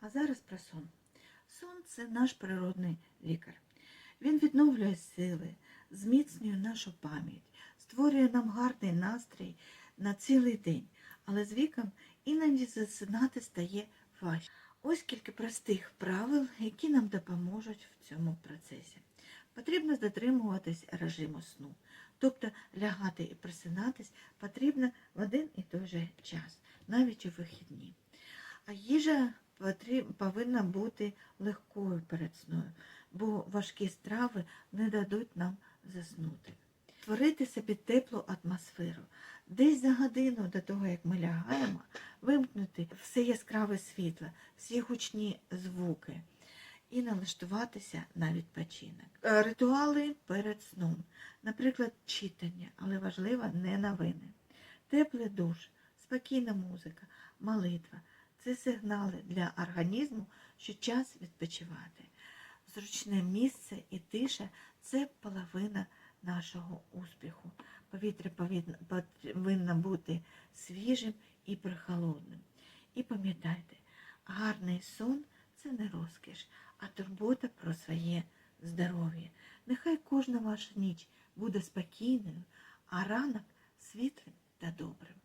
А зараз про сон. Сон це наш природний лікар. Він відновлює сили, зміцнює нашу пам'ять, створює нам гарний настрій на цілий день, але з віком іноді засинати стає важче. Ось кілька простих правил, які нам допоможуть в цьому процесі. Потрібно дотримуватись режиму сну, тобто лягати і просинатись потрібно в один і той же час, навіть у вихідні. А їжа повинна бути легкою перед сною, бо важкі страви не дадуть нам заснути. Створити собі теплу атмосферу. Десь за годину до того, як ми лягаємо, вимкнути все яскраве світло, всі гучні звуки і налаштуватися на відпочинок. Е, Ритуали перед сном, наприклад, читання, але важливо не новини. Теплий душ, спокійна музика, молитва це сигнали для організму, що час відпочивати. Зручне місце і тиша це половина нашого успіху. Повітря повинно, бути свіжим і прохолодним. І пам'ятайте, гарний сон це не розкіш, а турбота про своє здоров'я. Нехай кожна ваша ніч буде спокійною, а ранок світлим та добрим.